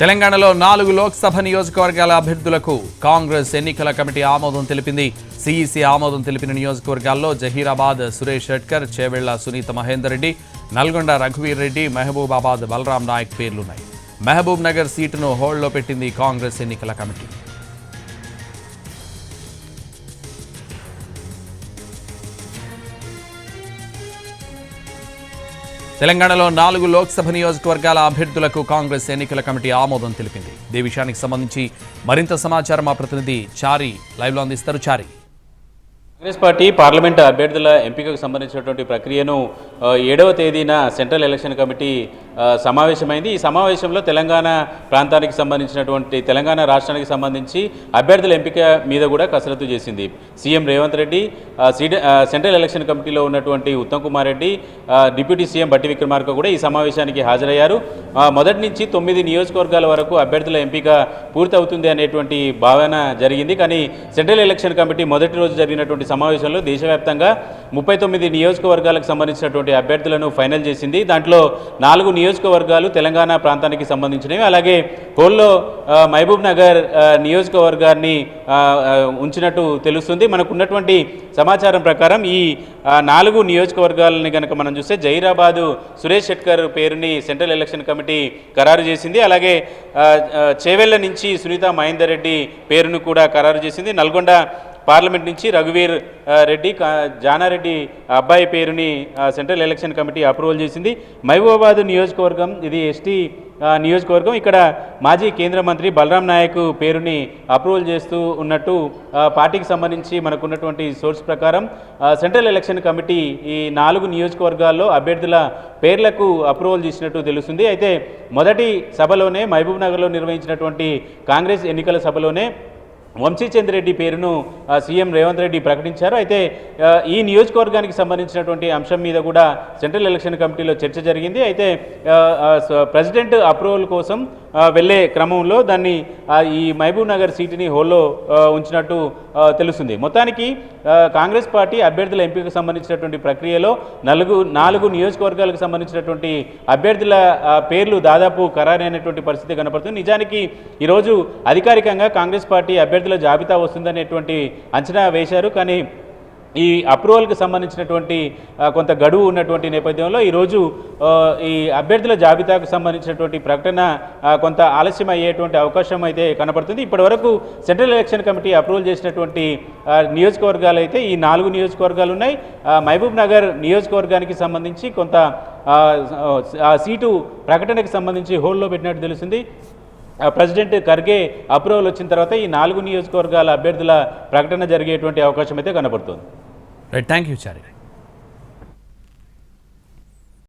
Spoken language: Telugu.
తెలంగాణలో నాలుగు లోక్సభ నియోజకవర్గాల అభ్యర్థులకు కాంగ్రెస్ ఎన్నికల కమిటీ ఆమోదం తెలిపింది. సిఈసి ఆమోదం తెలిపిన నియోజకవర్గాల్లో జహీరాబాద్ సురేష్ షెట్కర్ చేవెళ్ళ సునీత మహేందర్ రెడ్డి నల్గొండ రఘువీర్ రెడ్డి మహబూబాబాద్ బలరాం నాయక్ పేర్లున్నాయి. మహబూబ్ నగర్ సీటును హోల్డ్లో పెట్టింది కాంగ్రెస్ ఎన్నికల కమిటీ. తెలంగాణలో నాలుగు లోక్సభ నియోజకవర్గాల అభ్యర్థులకు కాంగ్రెస్ ఎన్నికల కమిటీ ఆమోదం తెలిపింది. ఈ విషయానికి సంబంధించి మరింత సమాచారం మా ప్రతినిధి చారి లైవ్లో అందిస్తారు. చారి. కాంగ్రెస్ పార్టీ పార్లమెంట్ అభ్యర్థుల ఎంపికకు సంబంధించినటువంటి ప్రక్రియను ఏడవ తేదీన సెంట్రల్ ఎలక్షన్ కమిటీ సమావేశమైంది. ఈ సమావేశంలో తెలంగాణ ప్రాంతానికి సంబంధించినటువంటి తెలంగాణ రాష్ట్రానికి సంబంధించి అభ్యర్థుల ఎంపిక మీద కూడా కసరత్తు చేసింది CM Revanth Reddy. Central election కమిటీలో ఉన్నటువంటి ఉత్తమ్ కుమార్ రెడ్డి డిప్యూటీ సీఎం బట్టి విక్రమార్క కూడా ఈ సమావేశానికి హాజరయ్యారు. మొదటి నుంచి తొమ్మిది నియోజకవర్గాల వరకు అభ్యర్థుల ఎంపిక పూర్తవుతుంది అనేటువంటి భావన జరిగింది. కానీ సెంట్రల్ ఎలక్షన్ కమిటీ మొదటి రోజు జరిగినటువంటి సమావేశంలో దేశవ్యాప్తంగా ముప్పై తొమ్మిది నియోజకవర్గాలకు సంబంధించినటువంటి అభ్యర్థులను ఫైనల్ చేసింది. దాంట్లో నాలుగు నియోజకవర్గాలు తెలంగాణ ప్రాంతానికి సంబంధించినవి. అలాగే హోల్లో మహబూబ్ నగర్ నియోజకవర్గాన్ని ఉంచినట్టు తెలుస్తుంది. మనకు ఉన్నటువంటి సమాచారం ప్రకారం ఈ నాలుగు నియోజకవర్గాలని కనుక మనం చూస్తే జైరాబాదు సురేష్ షెట్కర్ పేరుని సెంట్రల్ ఎలక్షన్ కమిటీ ఖరారు చేసింది. అలాగే చేవెళ్ళ నుంచి సునీత మహేందర్ రెడ్డి పేరును కూడా ఖరారు చేసింది. నల్గొండ పార్లమెంట్ నుంచి రఘువీర్ రెడ్డి కా- జానారెడ్డి అబ్బాయి పేరుని సెంట్రల్ ఎలక్షన్ కమిటీ అప్రూవల్ చేసింది. మహబూబాబాద్ నియోజకవర్గం ఇది ఎస్టీ నియోజకవర్గం. ఇక్కడ మాజీ కేంద్ర మంత్రి బలరాం నాయక్ పేరుని అప్రూవల్ చేస్తూ ఉన్నట్టు పార్టీకి సంబంధించి మనకున్నటువంటి సోర్స్ ప్రకారం సెంట్రల్ ఎలక్షన్ కమిటీ ఈ నాలుగు నియోజకవర్గాల్లో అభ్యర్థుల పేర్లకు అప్రూవల్ చేసినట్టు తెలుస్తుంది. అయితే మొదటి సభలోనే మహబూబ్ నగర్లో నిర్వహించినటువంటి కాంగ్రెస్ ఎన్నికల సభలోనే వంశీచంద్ర రెడ్డి పేరును సీఎం రేవంత్ రెడ్డి ప్రకటించారు. అయితే ఈ నియోజకవర్గానికి సంబంధించినటువంటి అంశం మీద కూడా సెంట్రల్ ఎలక్షన్ కమిటీలో చర్చ జరిగింది. అయితే ప్రెసిడెంట్ అప్రూవల్ కోసం వెళ్ళే క్రమంలో దాన్ని ఈ మహబూబ్ నగర్ సీటుని హోల్లో ఉంచినట్టు తెలుస్తుంది. మొత్తానికి కాంగ్రెస్ పార్టీ అభ్యర్థుల ఎంపికకు సంబంధించినటువంటి ప్రక్రియలో నలుగు నాలుగు నియోజకవర్గాలకు సంబంధించినటువంటి అభ్యర్థుల పేర్లు దాదాపు ఖరారైనటువంటి పరిస్థితి కనపడుతుంది. నిజానికి ఈరోజు అధికారికంగా కాంగ్రెస్ పార్టీ అభ్యర్థుల జాబితా వస్తుందనేటువంటి అంచనా వేశారు. కానీ ఈ అప్రూవల్కి సంబంధించినటువంటి కొంత గడువు ఉన్నటువంటి నేపథ్యంలో ఈరోజు ఈ అభ్యర్థుల జాబితాకు సంబంధించినటువంటి ప్రకటన కొంత ఆలస్యం అయ్యేటువంటి అవకాశం అయితే కనపడుతుంది. ఇప్పటివరకు సెంట్రల్ ఎలక్షన్ కమిటీ అప్రూవల్ చేసినటువంటి నియోజకవర్గాలు అయితే ఈ నాలుగు నియోజకవర్గాలు ఉన్నాయి. మహబూబ్ నగర్ నియోజకవర్గానికి సంబంధించి కొంత ఆ, సీటు ప్రకటనకి సంబంధించి హోల్లో పెట్టినట్టు తెలిసింది ఆ, ప్రెసిడెంట్ ఖర్గే అప్రూవల్ వచ్చిన తర్వాత ఈ నాలుగు నియోజకవర్గాల అభ్యర్థుల ప్రకటన జరిగేటువంటి అవకాశం అయితే కనబడుతుంది Right. Thank you, Charlie.